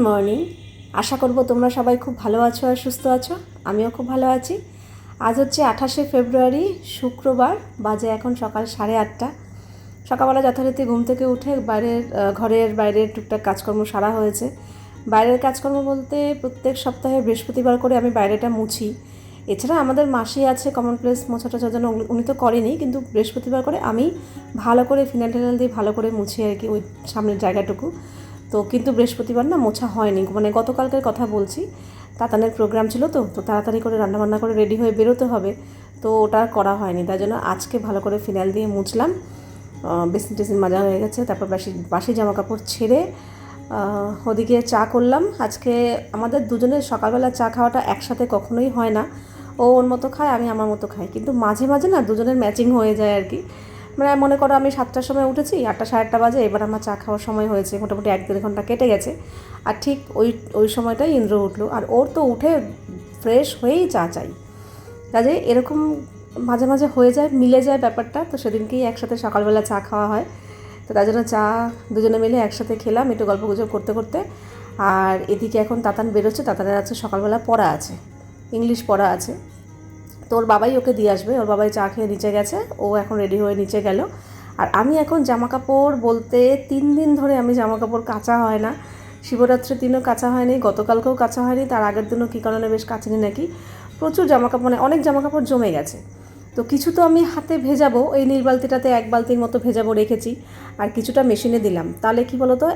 Morning আশা করব তোমরা সবাই খুব ভালো আছো আর সুস্থ আছো। আমিও খুব ভালো আছি। আজ হচ্ছে আঠাশে ফেব্রুয়ারি, শুক্রবার, বাজে এখন সকাল সাড়ে আটটা। সকালবেলা যথারীতি ঘুম থেকে উঠে বাইরের ঘরের বাইরের টুকটাক কাজকর্ম সারা হয়েছে। বাইরের কাজকর্ম বলতে প্রত্যেক সপ্তাহে বৃহস্পতিবার করে আমি বাইরেটা মুছি। এছাড়া আমাদের মাসি আছে কমন প্লেস মোছা টোছার জন্য উনি- তো করেনি, কিন্তু বৃহস্পতিবার করে আমি ভালো করে ফিনাল টিনাল দিয়ে ভালো করে মুছি আর কি ওই সামনের জায়গাটুকু। তো কিন্তু বৃহস্পতিবার না মোছা হয়নি। মানে গতকালকের কথা বলছি। তাতানের প্রোগ্রাম ছিল তো তো তাড়াতাড়ি করে রান্নাবান্না করে রেডি হয়ে বেরোতে হবে। তো ওটা করা হয়নি। তাই জন্য আজকে ভালো করে ফিনাইল দিয়ে মুছলাম। বেসিন টেসিন মাজা হয়ে গেছে। তারপর বাসি বাসি জামা কাপড় ছেড়ে ওদিকে চা করলাম। আজকে আমাদের দুজনের সকালবেলা চা খাওয়াটা একসাথে কখনোই হয় না। ও ওর মতো খায়, আমি আমার মতো খাই। কিন্তু মাঝে মাঝে না দুজনের ম্যাচিং হয়ে যায় আর কি। মানে মনে করো আমি সাতটার সময় উঠেছি, আটটা সাড়ে আটটা বাজে, এবার আমার চা খাওয়ার সময় হয়েছে, মোটামুটি এক দেড় ঘণ্টা কেটে গেছে। আর ঠিক ওই ওই সময়টাই ইন্দ্র উঠল। আর ওর তো উঠে ফ্রেশ হয়েই চা চাই। কাজে এরকম মাঝে মাঝে হয়ে যায়, মিলে যায় ব্যাপারটা। তো সেদিনকেই একসাথে সকালবেলা চা খাওয়া হয়। তো তার জন্য চা দুজনে মিলে একসাথে খেলাম, একটু গল্প গুজব করতে করতে। আর এদিকে এখন তাতান বেরোচ্ছে, তাতানের আছে সকালবেলা পড়া আছে, ইংলিশ পড়া আছে। তো ওর বাবাই ওকে দিয়ে আসবে, ওর বাবাই চা খেয়ে নিচে গেছে, ও এখন রেডি হয়ে নিচে গেল। আর আমি এখন জামা কাপড় বলতে তিন দিন ধরে আমি জামা কাপড় কাচা হয় না। শিবরাত্রির দিনও কাচা হয়নি, গতকালকেও কাঁচা হয়নি, তার আগের দিনও কী কারণে বেশ কাচিনি নাকি? প্রচুর জামা কাপড় মানে অনেক জামা কাপড় জমে গেছে। তো কিছু তো আমি হাতে ভেজাবো, এই নীল বালতিটাতে এক বালতির মতো ভেজাবো রেখেছি, আর কিছুটা মেশিনে দিলাম। তাহলে কি বলো তো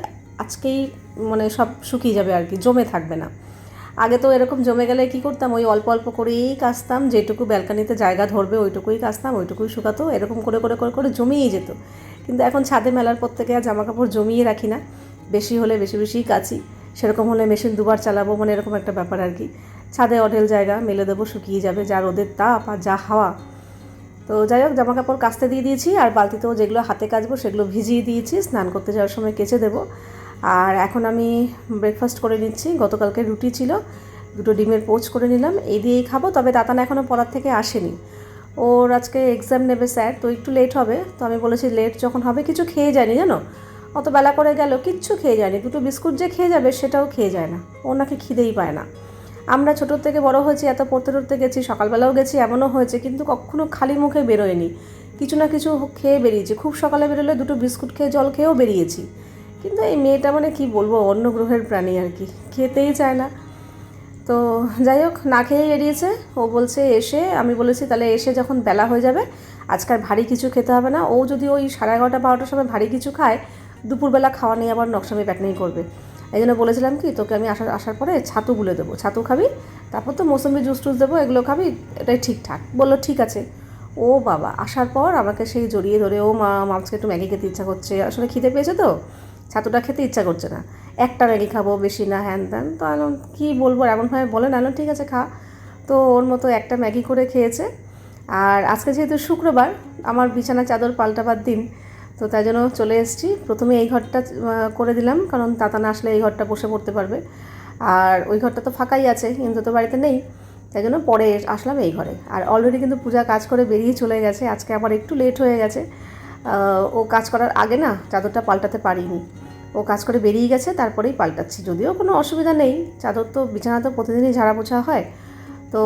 আজকেই মানে সব শুকিয়ে যাবে আর কি, জমে থাকবে না। আগে তো এরকম জমে গেলে কি করতাম? ওই অল্প অল্প করেই কাচতাম, যেটুকু ব্যালকানিতে জায়গা ধরবে ওইটুকুই কাচতাম, ওইটুকুই শুকাতো, এরকম করে করে করে করে জমিয়েই যেত। কিন্তু এখন ছাদে মেলার পর থেকে আর জামা কাপড় জমিয়ে রাখি না। বেশি হলে বেশি বেশিই কাচি, সেরকম হলে মেশিন দুবার চালাবো মানে এরকম একটা ব্যাপার আর কি। ছাদে অঢেল জায়গা, মেলে দেবো, শুকিয়ে যাবে, যা রোদের তাপ আর যা হাওয়া। তো যাই হোক জামা কাপড় কাচতে দিয়ে দিয়েছি, আর বালতিতেও যেগুলো হাতে কাচবো সেগুলো ভিজিয়ে দিয়েছি, স্নান করতে যাওয়ার সময় কেচে দেবো। আর এখন আমি ব্রেকফাস্ট করে নিচ্ছি। গতকালকে রুটি ছিল, দুটো ডিমের পোচ করে নিলাম, এই দিয়েই খাব। তবে তাতান এখনও পড়ার থেকে আসেনি। ওর আজকে এক্সাম নেবে স্যার, তো একটু লেট হবে। তো আমি বলেছি লেট যখন হবে, কিছু খেয়ে যায়নি, জানো? অত বেলা করে গেল, কিচ্ছু খেয়ে যায়নি। দুটো বিস্কুট যে খেয়ে যাবে, সেটাও খেয়ে যায় না। ওর নাকি খিদেই পায় না। আমরা ছোটোর থেকে বড় হয়েছি, এত পড়তে টড়তে গেছি, সকালবেলাও গেছি, এমনও হয়েছে, কিন্তু কখনো খালি মুখে বেরোয়নি। কিছু না কিছু খেয়ে বেরিয়েছি। খুব সকালে বেরোলে দুটো বিস্কুট খেয়ে, জল খেয়েও বেরিয়েছি। কিন্তু এই মেয়েটা মানে কি বলব, অন্য গ্রহের প্রাণী আর কি। খেতেই চায় না। তো যাই হোক, না খেয়েই বেরিয়েছে। ও বলছে, এসে, আমি বলেছি, তাহলে এসে যখন বেলা হয়ে যাবে, আজকাল ভারী কিছু খেতে হবে না। ও যদি ওই সাড়ে এগারোটা, বারোটার সময় ভারী কিছু খায়, দুপুরবেলা খাওয়া নিয়ে আবার নকশা নকশামি প্যাকনিক করবে। এই জন্য বলেছিলাম কি, তোকে আমি আসার আসার পরে ছাতু গুলে দেবো। ছাতু খাবি, তারপর তো মৌসুমি জুস টুস দেবো, এগুলো খাবি, এটাই ঠিকঠাক। বলল, ঠিক আছে। ও বাবা, আসার পর আমাকে সেই জড়িয়ে ধরে, ও মা মাছকে একটু ম্যাগি খেতে ইচ্ছা করছে। আসলে খিদে পেয়েছে তো। ছাতুটা খেতে ইচ্ছা করছে না। একটা ম্যাগি খাব, বেশি না, হ্যান ত্যান। তো আমি কী বলব? এমনভাবে বলে না ঠিক আছে, খা। তো ওর মতো একটা ম্যাগি করে খেয়েছে। আর আজকে যেহেতু শুক্রবার, আমার বিছানা চাদর পাল্টাবার দিন, তো তাই জন্য চলে এসেছি। প্রথমে এই ঘরটা করে দিলাম, কারণ তাতা না আসলে এই ঘরটা বসে পড়তে পারবে। আর ওই ঘরটা তো ফাঁকাই আছে, কিন্তু তো বাড়িতে নেই। তাই জন্য পরে আসলাম এই ঘরে। আর অলরেডি কিন্তু পূজা কাজ করে বেরিয়ে চলে গেছে। আজকে আবার একটু লেট হয়ে গেছে। ও কাজ করার আগে না চাদরটা পাল্টাতে পারিনি। ও কাজ করে বেরিয়ে গেছে, তারপরেই পাল্টাচ্ছি। যদিও কোনো অসুবিধা নেই, চাদর তো বিছানা তো প্রতিদিনই ঝাড়া পোছা হয়। তো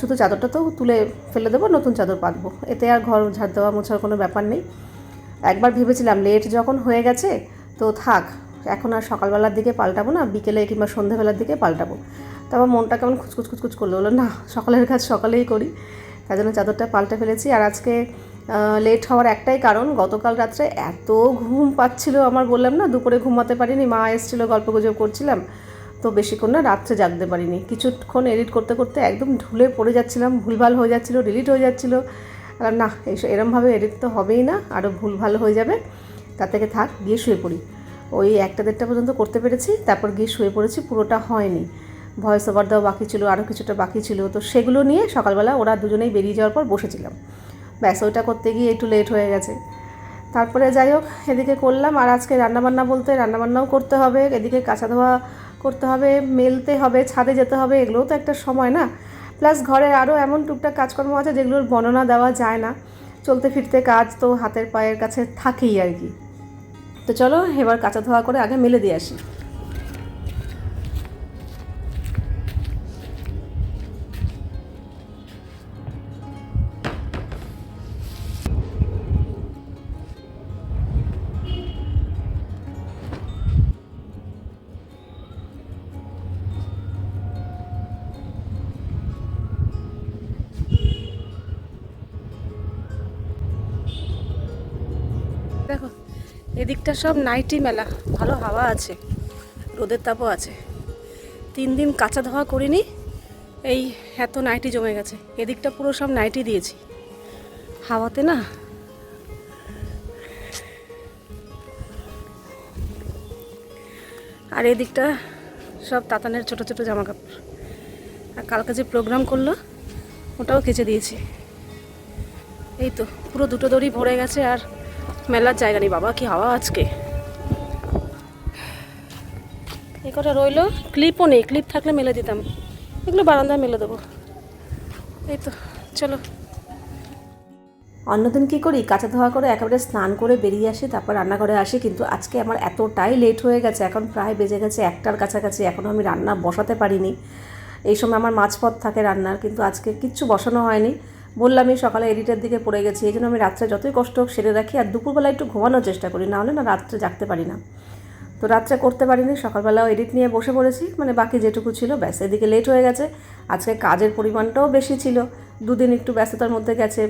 শুধু চাদরটা তো তুলে ফেলে দেবো, নতুন চাদর পাতবো। এতে আর ঘর ঝাড় দেওয়া মোছার কোনো ব্যাপার নেই। একবার ভেবেছিলাম লেট যখন হয়ে গেছে, তো থাক, এখন আর সকালবেলার দিকে পাল্টাবো না, বিকেলে কিংবা সন্ধ্যেবেলার দিকে পাল্টাবো। তারপর মনটা কেমন খুচকুচ খুচকুচ করল হলো না, সকালের কাজ সকালেই করি। তাই জন্য চাদরটা পাল্টে ফেলেছি। আর আজকে লেট হওয়ার একটাই কারণ, গতকাল রাত্রে এত ঘুম পাচ্ছিল আমার বললাম না, দুপুরে ঘুমাতে পারিনি, মা এসেছিল, গল্প গুজব করছিলাম, তো বেশিক্ষণ না রাত্রে জাগতে পারিনি। কিছুক্ষণ এডিট করতে করতে একদম ঢুলে পড়ে যাচ্ছিলাম, ভুলভাল হয়ে যাচ্ছিল ডিলিট হয়ে যাচ্ছিল। না এইসব এরমভাবে এডিট তো হবেই না আরও ভুলভাল হয়ে যাবে। তার থেকে থাক, গিয়ে শুয়ে পড়ি। ওই একটা দেড়টা পর্যন্ত করতে পেরেছি, তারপর গিয়ে শুয়ে পড়েছি, পুরোটা হয়নি। ভয়েস ওভার দেওয়া বাকি ছিল আরও কিছুটা বাকি ছিল, তো সেগুলো নিয়ে সকালবেলা ওরা দুজনেই বেরিয়ে যাওয়ার পর বসেছিলাম। ব্যাস, ওইটা করতে গিয়ে একটু লেট হয়ে গেছে। তারপরে যাই হোক, এদিকে করলাম। আর আজকে রান্নাবান্না বলতে রান্নাবান্নাও করতে হবে, এদিকে কাঁচা ধোয়া করতে হবে, মেলতে হবে, ছাদে যেতে হবে, এগুলোও তো একটা সময় না। প্লাস ঘরে আরও এমন টুকটাক কাজকর্ম আছে যেগুলোর বর্ণনা দেওয়া যায় না। চলতে ফিরতে কাজ তো হাতের পায়ের কাছে থাকেই আর কি। তো চলো, এবার কাঁচা ধোয়া করে আগে মেলে দিয়ে আসি। এদিকটা সব নাইটি মেলা। ভালো হাওয়া আছে, রোদের তাপও আছে। তিন দিন কাঁচা ধোয়া করিনি, এই এত নাইটি জমে গেছে। এদিকটা পুরো সব নাইটি দিয়েছি। হাওয়াতে না আর এদিকটা সব তাতানের ছোট ছোট জামা কাপড় আর কালকে যে প্রোগ্রাম করল, ওটাও কেচে দিয়েছি। এই তো, পুরো দুটো দড়ি ভরে গেছে আর মেলার জায়গা নেই বাবা, কি হাওয়া আজকে? এ কটা রইল ক্লিপও নেই ক্লিপ থাকলে মেলে দিতাম। এগুলো বারান্দায় মেলে দেবো। এই তো, চলো। অন্যদিন কী করি? কাঁচা ধোয়া করে একেবারে স্নান করে বেরিয়ে আসি, তারপর রান্নাঘরে আসি, কিন্তু আজকে আমার এতটাই লেট হয়ে গেছে, এখন প্রায় বেজে গেছে একটার কাছাকাছি এখনও আমি রান্না বসাতে পারিনি। এই সময় আমার মাঝপথ থাকে রান্নার, কিন্তু আজকে কিচ্ছু বসানো হয়নি। বললামই সকালে এডিটের দিকে পড়ে গেছি, এই জন্য আমি রাত্রে যতই কষ্ট হোক সেরে রাখি আর দুপুরবেলা একটু ঘুমানোর চেষ্টা করি, নাহলে না রাত্রে জাগতে পারি না। তো রাত্রে করতে পারিনি, সকালবেলাও এডিট নিয়ে বসে পড়েছি মানে বাকি যেটুকু ছিল, ব্যাস, এদিকে লেট হয়ে গেছে। আজকে কাজের পরিমাণটাও বেশি ছিল, দুদিন একটু ব্যস্ততার মধ্যে গেছে।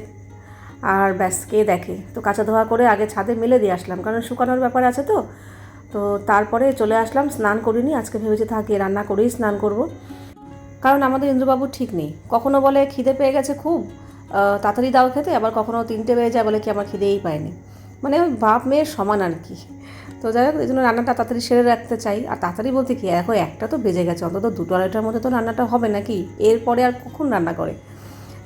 আর ব্যাস, কে দেখে? তো কাঁচা ধোয়া করে আগে ছাদে মেলে দিয়ে আসলাম, কারণ শুকানোর ব্যাপার আছে তো। তো তারপরে চলে আসলাম, স্নান করিনি, আজকে ভেবেছি থাকি রান্না করেই স্নান করব। কারণ আমাদের ইন্দ্রবাবু ঠিক নেই, কখনো বলে খিদে পেয়ে গেছে খুব তাড়াতাড়ি দাও খেতে, আবার কখনো তিনটে বেজে যায় বলে কি আমার খিদেই পায়নি। মানে ওই বাপ মেয়ের সমান আর কি। তো যাই হোক, এই জন্য রান্নাটা তাড়াতাড়ি সেরে রাখতে চাই। আর তাড়াতাড়ি বলতে কি এখন একটা তো বেজে গেছে, অন্তত দুটো আড়াইটার মধ্যে তো রান্নাটা হবে নাকি? এরপরে আর কখন রান্না করে?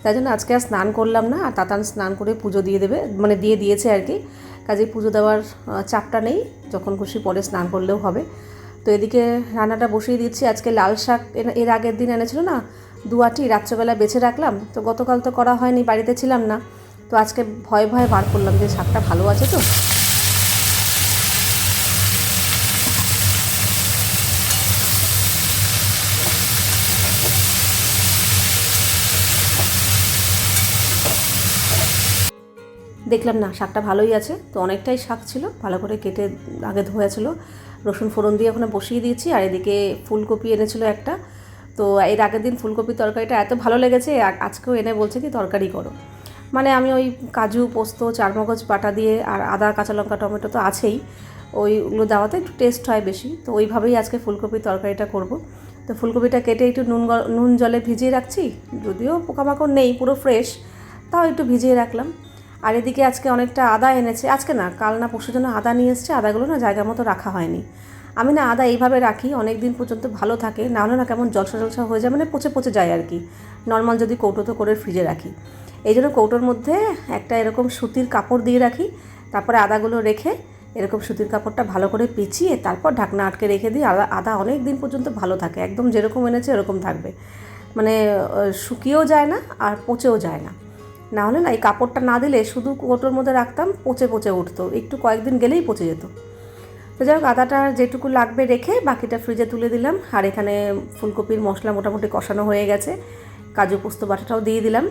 তাই জন্য আজকে আর স্নান করলাম না, আর তাতান স্নান করে পুজো দিয়ে দেবে মানে দিয়ে দিয়েছে আর কি। কাজে পুজো দেওয়ার চাপটা নেই, যখন খুশি পরে স্নান করলেও হবে। তো এদিকে রান্নাটা বসিয়ে দিচ্ছি। আজকে লাল শাক এর আগের দিন এনেছিল না দুয়াটি রাত্রেবেলা বেছে রাখলাম। তো গতকাল তো করা হয়নি, বাড়িতে ছিলাম না। তো আজকে ভয়ে ভয়ে বার করলাম যে শাকটা ভালো আছে তো। দেখলাম না, শাকটা ভালোই আছে। তো অনেকটাই শাক ছিল, ভালো করে কেটে আগে ধোয়া ছিল। রসুন ফোড়ন দিয়ে ওখানে বসিয়ে দিয়েছি, আর এদিকে ফুলকপি এনেছিল একটা। তো এর আগের দিন ফুলকপির তরকারিটা এত ভালো লেগেছে আজকেও এনে বলছে কি তরকারি করো। মানে আমি ওই কাজু, পোস্ত, চারমগজ বাটা দিয়ে আর আদা, কাঁচা লঙ্কা, টমেটো তো আছেই, ওইগুলো দেওয়াতে একটু টেস্ট হয় বেশি। তো ওইভাবেই আজকে ফুলকপির তরকারিটা করব। তো ফুলকপিটা কেটে একটু নুন নুন জলে ভিজিয়ে রাখছি, যদিও পোকামাকড় নেই, পুরো ফ্রেশ তাও একটু ভিজিয়ে রাখলাম। আর এদিকে আজকে অনেকটা আদা এনেছে, আজকে না, কাল না পরশু জন্য আদা নিয়ে এসছে, আদাগুলো না জায়গা মতো রাখা হয়নি। আমি না আদা এইভাবে রাখি অনেক দিন পর্যন্ত ভালো থাকে, না হলে না কেমন জলসা জলসা হয়ে যায় মানে পচে পচে যায় আর কি। নর্মাল যদি কৌটোতে করে ফ্রিজে রাখি। এই জন্য কৌটোর মধ্যে একটা এরকম সুতির কাপড় দিয়ে রাখি, তারপরে আদাগুলো রেখে এরকম সুতির কাপড়টা ভালো করে পেঁচিয়ে তারপর ঢাকনা আটকে রেখে দিই, আদা আদা অনেক দিন পর্যন্ত ভালো থাকে, একদম যেরকম এনেছে এরকম থাকবে। মানে শুকিয়েও যায় না আর পচেও যায় না। না হলে না এই কাপড়টা না দিলে শুধু কোটোর মধ্যে রাখতাম, পচে পচে উঠতো, একটু কয়েকদিন গেলেই পচে যেত। তো যাই হোক, আদাটা যেটুকু লাগবে রেখে বাকিটা ফ্রিজে তুলে দিলাম। আর এখানে ফুলকপির মশলা মোটামুটি কষানো হয়ে গেছে। কাজু পোস্ত বাটাটাও দিয়ে দিলাম।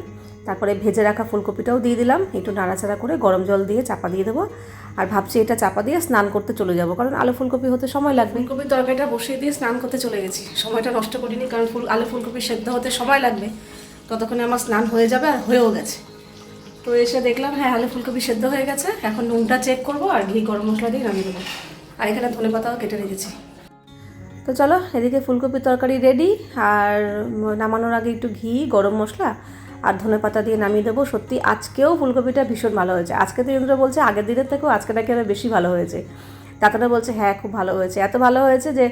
তারপরে ভেজে রাখা ফুলকপিটাও দিয়ে দিলাম। একটু নাড়াচাড়া করে গরম জল দিয়ে চাপা দিয়ে দেবো। আর ভাবছি এটা চাপা দিয়ে স্নান করতে চলে যাব, কারণ আলু ফুলকপি হতে সময় লাগবে। ফুলকপির তরকারিটা বসিয়ে দিয়ে স্নান করতে চলে গেছি। সময়টা নষ্ট করিনি, কারণ ফুল, আলু ফুলকপি সেদ্ধ হতে সময় লাগবে। ততক্ষণে আমার স্নান হয়ে যাবে আর হয়েও গেছে। তো এসে দেখলাম হ্যাঁ আলু ফুলকপি সেদ্ধ হয়ে গেছে। এখন নুনটা চেক করব আর ঘি গরম মশলা দিয়ে নামিয়ে দেবো। আর এখানে ধনে পাতাও কেটে রেখেছি। তো চলো, এদিকে ফুলকপির তরকারি রেডি আর নামানোর আগে একটু ঘি, গরম মশলা আর ধনে পাতা দিয়ে নামিয়ে দেবো। সত্যি, আজকেও ফুলকপিটা ভীষণ ভালো হয়েছে। আজকে তো ইন্দ্র বলছে, আগের দিনের থেকেও আজকে নাকি আরও বেশি ভালো হয়েছে। দাদাটা বলছে হ্যাঁ খুব ভালো হয়েছে। এত ভালো হয়েছে যে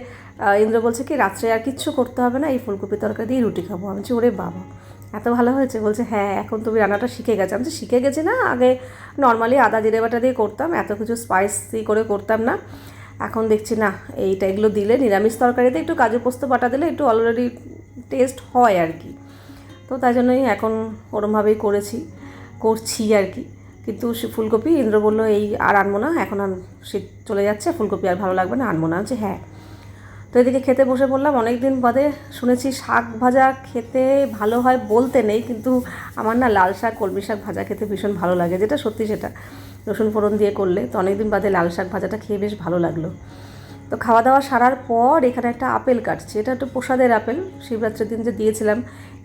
ইন্দ্র বলছে কি, রাত্রে আর কিচ্ছু করতে হবে না, এই ফুলকপি তরকারি দিয়ে রুটি খাব। আমি ওরে বাবা, এত ভালো হয়েছে? বলছে হ্যাঁ এখন তুমি রান্নাটা শিখে গেছে। আমি শিখে গেছি না, আগে নর্মালি আদা, জিরে বাটা দিয়ে করতাম, এত কিছু স্পাইসি করে করতাম না। এখন দেখছি, না, এইটা এগুলো দিলে, নিরামিষ তরকারিতে একটু কাজু পোস্ত বাটা দিলে একটু অলরেডি টেস্ট হয় আর কি। তো তাই জন্যই এখন ওরমভাবেই করেছি, করছি আর কি। কিন্তু ফুলকপি ইন্দ্র বলল, এই আর আনব না, এখন আর শীত চলে যাচ্ছে, ফুলকপি আর ভালো লাগবে না, আনব না। হচ্ছে হ্যাঁ। তো এদিকে খেতে বসে পড়লাম অনেক দিন বাদে শুনেছি শাক ভাজা খেতে ভালো হয় বলতে নেই, কিন্তু আমার না লাল শাক, কলমি শাক ভাজা খেতে ভীষণ ভালো লাগে, যেটা সত্যি সেটা। রসুন ফোড়ন দিয়ে করলে, তো অনেকদিন বাদে লাল শাক ভাজাটা খেয়ে বেশ ভালো লাগল। তো খাওয়া দাওয়া সারার পর এখানে একটা আপেল কাটছে। এটা একটু প্রসাদের আপেল, শিবরাত্রির দিন যে দিয়েছিলাম।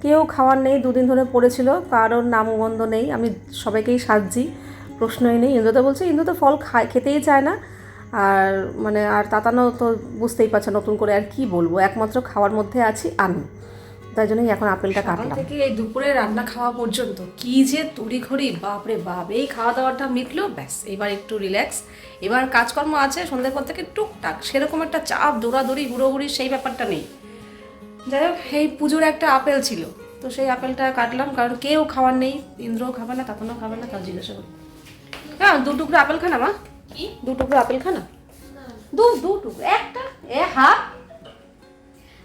কেউ খাওয়ার নেই, দুদিন ধরে পড়েছিল, কারোর নামগন্ধ নেই, আমি সবাইকেই সাজছি, প্রশ্নই নেই। ইন্দ্র তো বলছে ইন্দ্র তো ফল খায়, খেতেই চায় না। আর মানে আর তাতানো তো বুঝতেই পারছে নতুন করে আর কি বলব। একমাত্র খাওয়ার মধ্যে আছি আমি। তাই জন্যই এখন আপেলটা কাটলাম। থেকে এই দুপুরে রান্না খাওয়া পর্যন্ত কি যে তড়িঘড়ি বাপরে বাপ এই খাওয়া দাওয়াটা মিটলো ব্যাস এবার একটু রিল্যাক্স এবার কাজকর্ম আছে সন্ধ্যের পর থেকে টুকটাক সেরকম একটা চাপ দৌড়াদৌড়ি হুড়োহুড়ি সেই ব্যাপারটা নেই। যাই হোক এই পুজোর একটা আপেল ছিল তো সেই আপেলটা কাটলাম কারণ কেউ খাওয়ার নেই ইন্দ্রও খাবে না তাতনও খাবে না তাও জিজ্ঞাসা করি। হ্যাঁ দু টুকরো আপেল খানা মা? দু টুকরো আপেল খানা? দু দু টুকরো একটা এ হাফ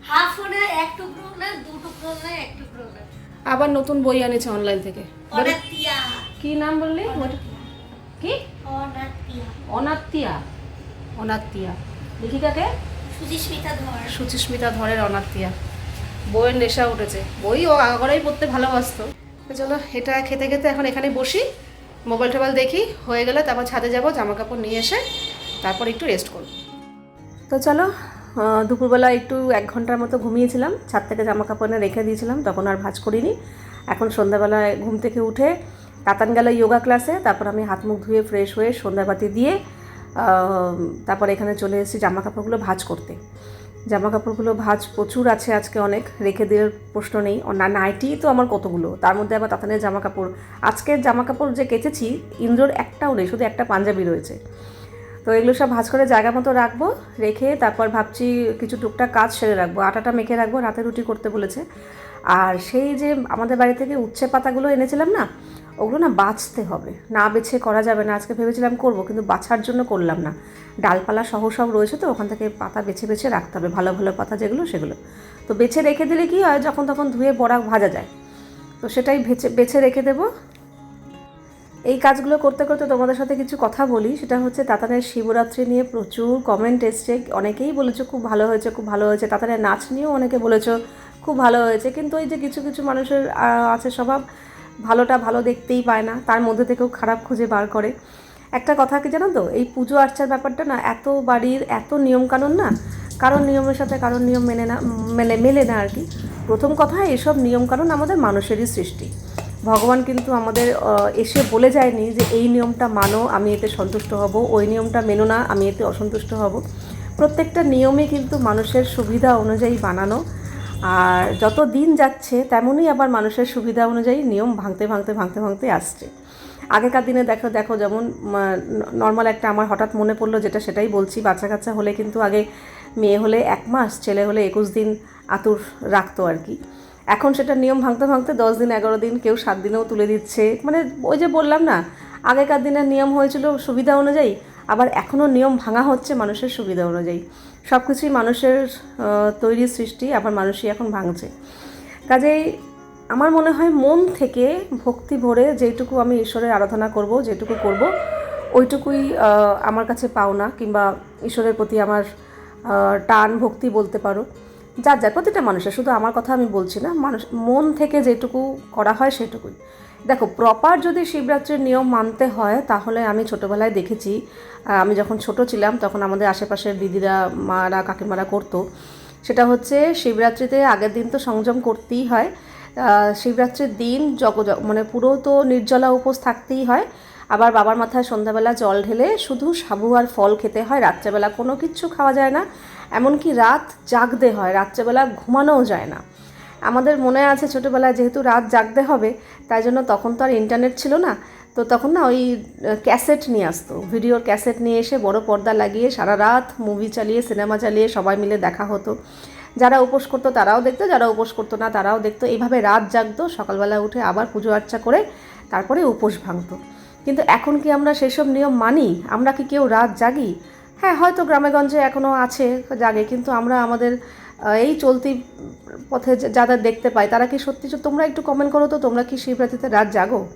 হাফ না এক টুকরো না দু টুকরো না এক টুকরো না আবার নতুন বই আনেছে অনলাইন থেকে। অনাতিয়া কি নাম বললি? কি? অনাতিয়া অনাত্তিয়া। অনাত্তিয়া। লেখিকাকে সুচিস্মিতা ধর। সুচিস্মিতা ধরের অনাত্তিয়া। বইয়ের নেশা উঠেছে। বই ও আগরাই পড়তে ভালোবাসতো। চলো এটা খেতে খেতে এখন এখানে বসি। মোবাইল টোবাইল দেখি হয়ে গেলে তারপর ছাদে যাব জামা কাপড় নিয়ে এসে তারপর একটু রেস্ট করব। তো চলো দুপুরবেলা একটু এক ঘণ্টার মতো ঘুমিয়েছিলাম। ছাদ থেকে জামা কাপড় রেখে দিয়েছিলাম, তখন আর ভাজ করিনি। এখন সন্ধ্যাবেলায় ঘুম থেকে উঠে তাতান গেল যোগা ক্লাসে তারপর আমি হাত মুখ ধুয়ে ফ্রেশ হয়ে সন্ধ্যাবাতি দিয়ে তারপর এখানে চলে এসেছি জামা কাপড়গুলো ভাজ করতে। জামা কাপড়গুলো ভাজ প্রচুর আছে আজকে অনেক, রেখে দেওয়ার প্রশ্ন নেই। না নাইটি তো আমার কতগুলো? তার মধ্যে আবার তাতানের জামা কাপড় আজকের জামা কাপড় যে কেচেছি ইন্দ্রর একটাও নেই, শুধু একটা পাঞ্জাবি রয়েছে। তো এগুলো সব ভাজ করে জায়গা মতো রাখব, রেখে তারপর ভাবছি কিছু টুকটাক কাজ সেরে রাখব। আটাটা মেখে রাখব, রাতে রুটি করতে বলেছে। আর সেই যে আমাদের বাড়ি থেকে উচ্ছে পাতাগুলো এনেছিলাম না, ওগুলো না বাছতে হবে। না বেছে করা যাবে না, আজকে ভেবেছিলাম করব, কিন্তু বাছার জন্য করলাম না। ডালপালা সহ সব রয়েছে তো, ওখান থেকে পাতা বেছে বেছে রাখতে হবে, ভালো ভালো পাতা যেগুলো সেগুলো। তো বেছে রেখে দিলে কি হয়, যখন তখন ধুয়ে বড়া ভাজা যায়। তো সেটাই বেছে বেছে রেখে দেবো। এই কাজগুলো করতে করতে তোমাদের সাথে কিছু কথা বলি। সেটা হচ্ছে তাতানের শিবরাত্রি নিয়ে প্রচুর কমেন্ট এসছে। অনেকেই বলেছ, খুব ভালো হয়েছে, খুব ভালো হয়েছে। তাতানের নাচ নিয়েও অনেকে বলেছ, খুব ভালো হয়েছে। কিন্তু ওই যে কিছু কিছু মানুষের আছে স্বভাব, ভালোটা ভালো দেখতেই পায় না। তার মধ্যে থেকেও খারাপ খুঁজে বার করে। একটা কথা কি জানো তো? এই পুজো আর্চার ব্যাপারটা না, এত বাড়ির, এত নিয়মকানুন না কারণ নিয়মের সাথে কারণ নিয়ম মেনে না, মেলে মেলে না আর কি। প্রথম কথা, এসব নিয়মকানুন আমাদের মানুষেরই সৃষ্টি। ভগবান কিন্তু আমাদের এসে বলে যায়নি যে এই নিয়মটা মানো, আমি এতে সন্তুষ্ট হব। ওই নিয়মটা মেনো না, আমি এতে অসন্তুষ্ট হব। প্রত্যেকটা নিয়মে কিন্তু মানুষের সুবিধা অনুযায়ী বানানো। আর যত দিন যাচ্ছে, তেমনই আবার মানুষের সুবিধা অনুযায়ী নিয়ম ভাঙতে ভাঙতে ভাঙতে ভাঙতে আসছে। আগেকার দিনে দেখো দেখো যেমন নর্মাল একটা আমার হঠাৎ মনে পড়ল যেটা সেটাই বলছি। বাচ্চা কাচ্চা হলে কিন্তু আগে মেয়ে হলে এক মাস, ছেলে হলে একুশ দিন আতুর রাখতো আর কি। এখন সেটা নিয়ম ভাঙতে ভাঙতে দশ দিন, এগারো দিন, কেউ সাত দিনেও তুলে দিচ্ছে। মানে ওই যে বললাম না, আগেকার দিনের নিয়ম হয়েছিল সুবিধা অনুযায়ী, আবার এখনও নিয়ম ভাঙা হচ্ছে মানুষের সুবিধা অনুযায়ী। সব কিছুই মানুষের তৈরি সৃষ্টি, আবার মানুষই এখন ভাঙছে। কাজেই আমার মনে হয় মন থেকে ভক্তি ভরে যেটুকু আমি ঈশ্বরের আরাধনা করব, যেটুকু করব, ওইটুকুই আমার কাছে পাওনা, কিংবা ঈশ্বরের প্রতি আমার টান, ভক্তি বলতে পারো। যার যার প্রতিটা মানুষের, শুধু আমার কথা আমি বলছি না, মানুষ, মন থেকে যেটুকু করা হয় সেটুকুই। দেখো প্রপার যদি শিবরাত্রির নিয়ম মানতে হয়, তাহলে আমি ছোটোবেলায় দেখেছি আমি যখন ছোট ছিলাম, তখন আমাদের আশেপাশের দিদিরা, মারা, কাকিমারা করতো। সেটা হচ্ছে, শিবরাত্রিতে আগের দিন তো সংযম করতেই হয় শিবরাত্রির দিন জগ মানে পুরো তো নির্জলা উপোস থাকতেই হয়, আবার বাবার মাথায় সন্ধ্যাবেলা জল ঢেলে শুধু সাবু আর ফল খেতে হয়, রাত্রেবেলা কোনো কিচ্ছু খাওয়া যায় না এমনকি রাত জাগতে হয়, রাত্রেবেলা ঘুমানোও যায় না। আমাদের মনে আছে ছোটোবেলায় যেহেতু রাত জাগতে হবে, তাই জন্য তখন তো আর ইন্টারনেট ছিল না, তো তখন না ওই ক্যাসেট নিয়ে আসতো। ভিডিওর ক্যাসেট নিয়ে এসে বড় পর্দা লাগিয়ে সারা রাত মুভি চালিয়ে সিনেমা চালিয়ে সবাই মিলে দেখা হতো। যারা উপোস করতো তারাও দেখতো, যারা উপোস করতো না তারাও দেখতো। এইভাবে রাত জাগতো, সকালবেলা উঠে আবার পুজো আর্চা করে তারপরে উপোস ভাঙতো। কিন্তু এখন কি আমরা সেসব নিয়ম মানি? আমরা কি কেউ রাত জাগি? হ্যাঁ হয়তো গ্রামেগঞ্জে এখনও আছে জাগে, কিন্তু আমরা আমাদের এই চলতি পথে যাদের দেখতে পাই, তারা কি সত্যি- তোমরা একটু কমেন্ট করো তো, তোমরা কি শিবরাত্রিতে রাত জাগো?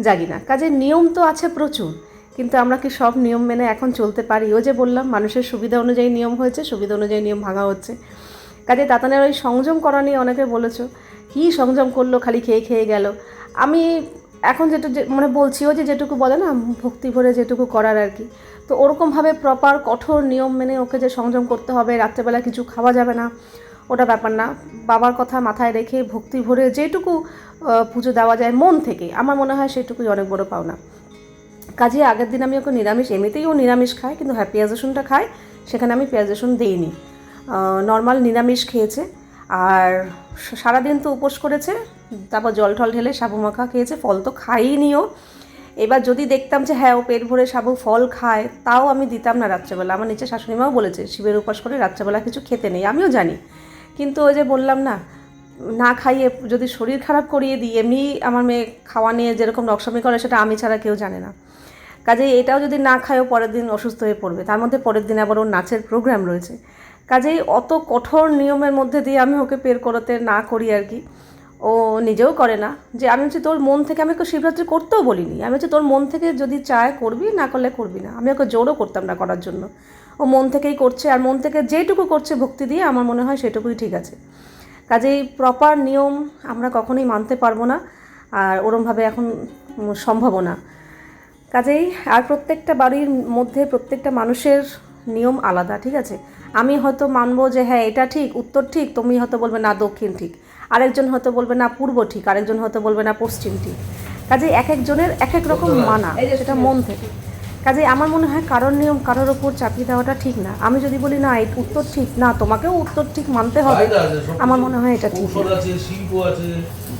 জাগি না। কাজে নিয়ম তো আছে প্রচুর, কিন্তু আমরা কি সব নিয়ম মেনে এখন চলতে পারি? ও যে বললাম, মানুষের সুবিধা অনুযায়ী নিয়ম হয়েছে, সুবিধা অনুযায়ী নিয়ম ভাঙা হচ্ছে। কাজে তাতানের ওই সংযম করা নিয়ে অনেকে বলেছ, কী সংযম করল, খালি খেয়ে খেয়ে গেল। আমি এখন যেটা মানে বলছি ও যে যেটুকু বলে না, ভক্তি ভরে যেটুকু করার আর কি। তো ওরকমভাবে প্রপার কঠোর নিয়ম মেনে ওকে যে সংযম করতে হবে, রাত্রেবেলা কিছু খাওয়া যাবে না, ওটা ব্যাপার না। বাবার কথা মাথায় রেখে ভক্তি ভরে যেটুকু পুজো দেওয়া যায় মন থেকে, আমার মনে হয় সেটুকুই অনেক বড় পাওনা। কাজে আগের দিন আমি ওকে নিরামিষ, এমনিতেই ও নিরামিষ খায়, কিন্তু হ্যাঁ পেঁয়াজ রসুনটা খায়, সেখানে আমি পেঁয়াজ রসুন দিইনি। নর্মাল নিরামিষ খেয়েছে, আর সারাদিন তো উপোস করেছে তারপর জল টল ঢেলে সাবু মাখা খেয়েছে, ফল তো খাইনি ও এবার যদি দেখতাম যে হ্যাঁ ও পেট ভরে সাবু, ফল খায়, তাও আমি দিতাম না রাত্রেবেলা। আমার নিচে শাশুড়িমাও বলেছে, শিবের উপাস করে রাত্রেবেলা কিছু খেতে নেই। আমিও জানি। কিন্তু ওই যে বললাম না না খাইয়ে যদি শরীর খারাপ করিয়ে দিই, এমনি আমার মেয়ে খাওয়া নিয়ে যেরকম নকশামি করে, সেটা আমি ছাড়া কেউ জানে না। কাজেই এটাও যদি না খায়ও পরের দিন অসুস্থ হয়ে পড়বে। তার মধ্যে পরের দিন আবার ওর নাচের প্রোগ্রাম রয়েছে। কাজেই অত কঠোর নিয়মের মধ্যে দিয়ে আমি ওকে পের করতে না করি আর কি। ও নিজেও করে না। যে আমি হচ্ছে তোর মন থেকে আমি ওকে শিবরাত্রি করতেও বলিনি। আমি হচ্ছে তোর মন থেকে যদি চায় করবি, না করলে করবি না। আমি ওকে জোরও করতাম না করার জন্য। ও মন থেকেই করছে আর মন থেকে যেটুকু করছে ভক্তি দিয়ে আমার মনে হয় সেটুকুই ঠিক আছে। কাজেই প্রপার নিয়ম আমরা কখনোই মানতে পারব না আর ওরমভাবে এখন সম্ভবও না। কাজেই আর প্রত্যেকটা বাড়ির মধ্যে প্রত্যেকটা মানুষের নিয়ম আলাদা, ঠিক আছে? আমি হয়তো মানবো যে হ্যাঁ এটা ঠিক, উত্তর ঠিক, তুমি হয়তো বলবে না, দক্ষিণ ঠিক। আরেকজন হয়তো বলবে না পূর্ব ঠিক। আরেকজন হয়তো বলবে না পশ্চিম ঠিক। কাজে এক একজনের এক এক রকম মানা সেটা মন থেকে। কাজে আমার মনে হয় কারোর নিয়ম কারোর ওপর চাপিয়ে দেওয়াটা ঠিক না। আমি যদি বলি না এই উত্তর ঠিক না তোমাকেও উত্তর ঠিক মানতে হবে আমার মনে হয় এটা ঠিক। আছে শিল্প আছে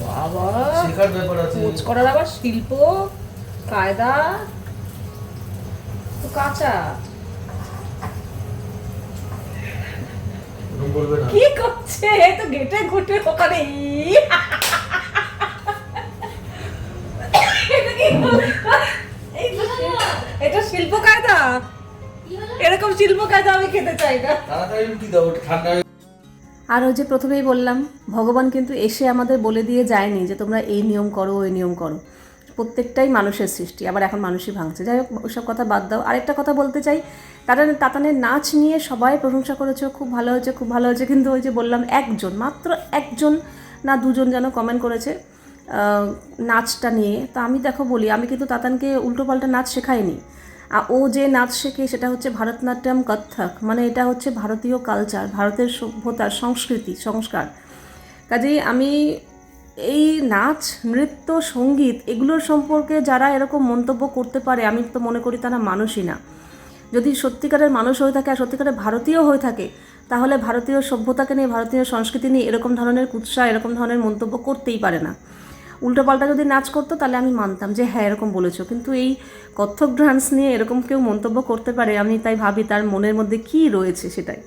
বাবা শেখার ব্যাপার আছে। করার আবার শিল্প কায়দা তো কাঁচা। এরকম বলবে না। কি করছে? তো গেটে ঘুটে ওখানে এটা শিল্প- কায়দা। এরকম শিল্প কায়দা আমি খেতে চাই না। তাড়াতাড়ি রুটি দাও ঠান্ডা আর ওই যে প্রথমেই বললাম ভগবান কিন্তু এসে আমাদের বলে দিয়ে যায়নি যে তোমরা এই নিয়ম করো ওই নিয়ম করো। প্রত্যেকটাই মানুষের সৃষ্টি, আবার এখন মানুষই ভাঙছে। যাই হোক ওইসব কথা বাদ দাও। আরেকটা কথা বলতে চাই, তারা তাতানের নাচ নিয়ে সবাই প্রশংসা করেছে, খুব ভালো হয়েছে, খুব ভালো হয়েছে। কিন্তু ওই যে বললাম, একজন, মাত্র একজন না দুজন যেন কমেন্ট করেছে নাচটা নিয়ে। তো আমি দেখো বলি, আমি কিন্তু তাতানকে উল্টোপাল্টা নাচ শেখাইনি। আর ও যে নাচ শেখে, সেটা হচ্ছে ভারতনাট্যম কত্থক মানে এটা হচ্ছে ভারতীয় কালচার ভারতের সভ্যতার সংস্কৃতি, সংস্কার। কাজেই আমি এই নাচ, নৃত্য, সংগীত এগুলোর সম্পর্কে যারা এরকম মন্তব্য করতে পারে, আমি তো মনে করি তারা মানুষই না। যদি সত্যিকারের মানুষ হয়ে থাকে আর সত্যিকারের ভারতীয় হয়ে থাকে, তাহলে ভারতীয় সভ্যতাকে নিয়ে, ভারতীয় সংস্কৃতি নিয়ে এরকম ধরনের কুৎসা, এরকম ধরনের মন্তব্য করতেই পারে না। উল্টোপাল্টা যদি নাচ করতো, তাহলে আমি মানতাম যে হ্যাঁ এরকম বলেছ। কিন্তু এই কত্থক ডান্স নিয়ে এরকম কেউ মন্তব্য করতে পারে, আমি তাই ভাবি তার মনের মধ্যে কী রয়েছে সেটাই।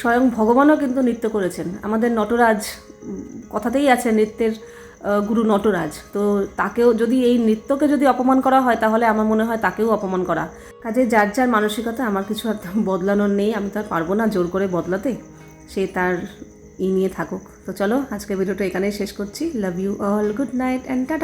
স্বয়ং ভগবানও কিন্তু নৃত্য করেছেন। আমাদের নটরাজ কথাতেই আছে নৃত্যের গুরু নটরাজ। তো তাকেও যদি এই নৃত্যকে যদি অপমান করা হয়, তাহলে আমার মনে হয় তাকেও অপমান করা। কাজে যার যার মানসিকতা, আমার কিছু আর বদলানোর নেই। আমি তো আর পারব না জোর করে বদলাতে। সে তার ই নিয়ে থাকুক। তো চলো আজকে ভিডিওটা এখানেই শেষ করছি। Love you all good night and tata